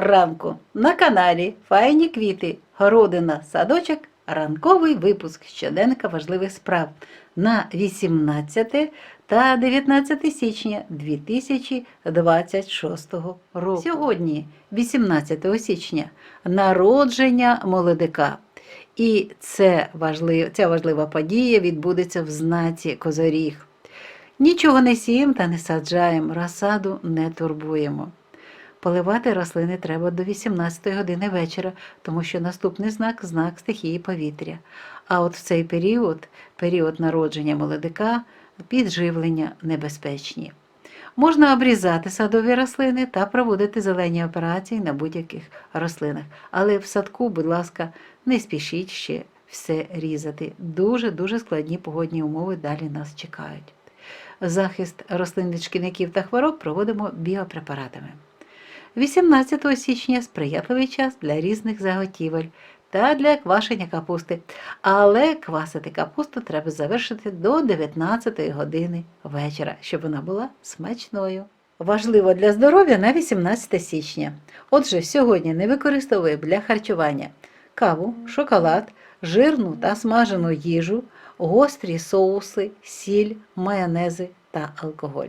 ранку на каналі Файні квіти, городина, садочок, ранковий випуск щоденника важливих справ на 18 та 19 січня 2026 року. Сьогодні, 18 січня, народження молодика. І це важлив, ця важлива подія відбудеться в знаці Козоріг. Нічого не сіємо та не саджаємо, розсаду не турбуємо. Поливати рослини треба до 18 години вечора, тому що наступний знак знак стихії повітря. А от в цей період, період народження молодика, підживлення небезпечні. Можна обрізати садові рослини та проводити зелені операції на будь-яких рослинах. Але в садку, будь ласка, не спішіть ще все різати. Дуже-дуже складні погодні умови далі нас чекають. Захист рослин від шкідників та хвороб проводимо біопрепаратами. 18 січня сприятливий час для різних заготівель та для квашення капусти. Але квасити капусту треба завершити до 19 години вечора, щоб вона була смачною. Важливо для здоров'я на 18 січня. Отже, сьогодні не використовуємо для харчування каву, шоколад, жирну та смажену їжу, гострі соуси, сіль, майонези та алкоголь.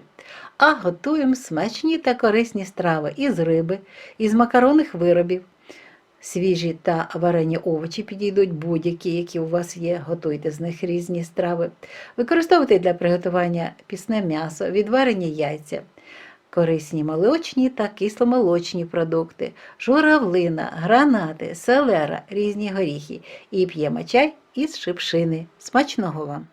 А готуємо смачні та корисні страви із риби, із макаронних виробів. Свіжі та варені овочі підійдуть будь-які, які у вас є, готуйте з них різні страви. Використовуйте для приготування пісне м'ясо, відварені яйця, корисні молочні та кисломолочні продукти, журавлина, гранати, селера, різні горіхи. І п'ємо чай із шипшини. Смачного вам!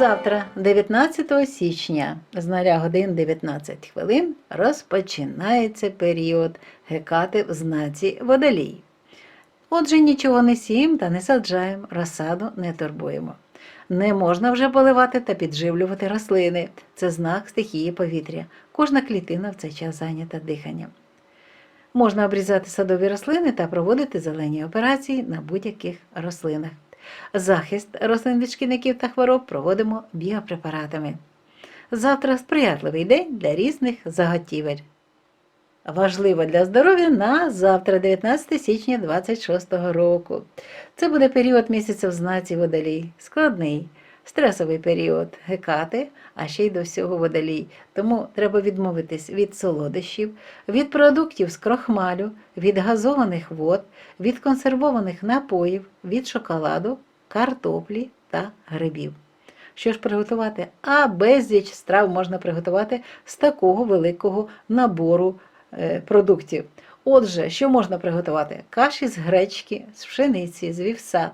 Завтра, 19 січня, з 0 годин 19 хвилин, розпочинається період гекати в знаці водолій. Отже, нічого не сіємо та не саджаємо, розсаду не турбуємо. Не можна вже поливати та підживлювати рослини. Це знак стихії повітря. Кожна клітина в цей час зайнята диханням. Можна обрізати садові рослини та проводити зелені операції на будь-яких рослинах. Захист рослин від шкідників та хвороб проводимо біопрепаратами. Завтра сприятливий день для різних заготівель. Важливо для здоров'я на завтра, 19 січня 26 року. Це буде період місяця в знаці водолій. Складний, стресовий період гекати, а ще й до всього водолій. Тому треба відмовитись від солодощів, від продуктів з крохмалю, від газованих вод, від консервованих напоїв, від шоколаду, картоплі та грибів. Що ж приготувати? А безліч страв можна приготувати з такого великого набору е, продуктів. Отже, що можна приготувати? Каші з гречки, з пшениці, з вівса.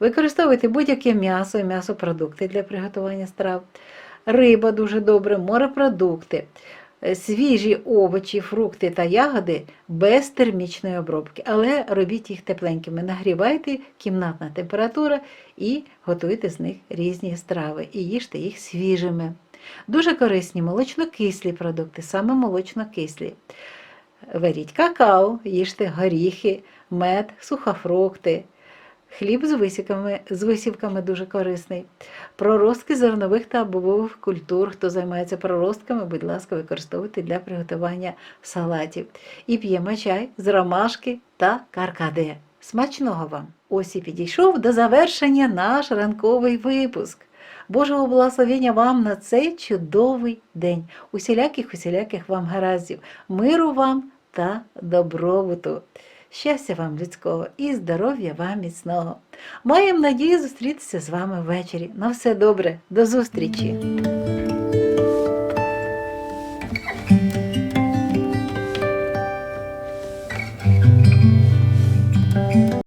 Використовуйте будь-яке м'ясо і м'ясопродукти для приготування страв. Риба дуже добре, морепродукти, е, свіжі овочі, фрукти та ягоди без термічної обробки. Але робіть їх тепленькими. Нагрівайте кімнатна температура і готуйте з них різні страви. І їжте їх свіжими. Дуже корисні молочно-кислі продукти, саме молочно-кислі. Варіть какао, їжте горіхи, мед, сухофрукти. Хліб з висівками, з висівками дуже корисний. Проростки зернових та бобових культур. Хто займається проростками, будь ласка, використовуйте для приготування салатів. І п'ємо чай з ромашки та каркаде. Смачного вам! Ось і підійшов до завершення наш ранковий випуск. Божого благословення вам на цей чудовий день. Усіляких, усіляких вам гараздів, миру вам та добробуту. Щастя вам людського і здоров'я вам міцного. Маємо надію зустрітися з вами ввечері. На все добре, до зустрічі!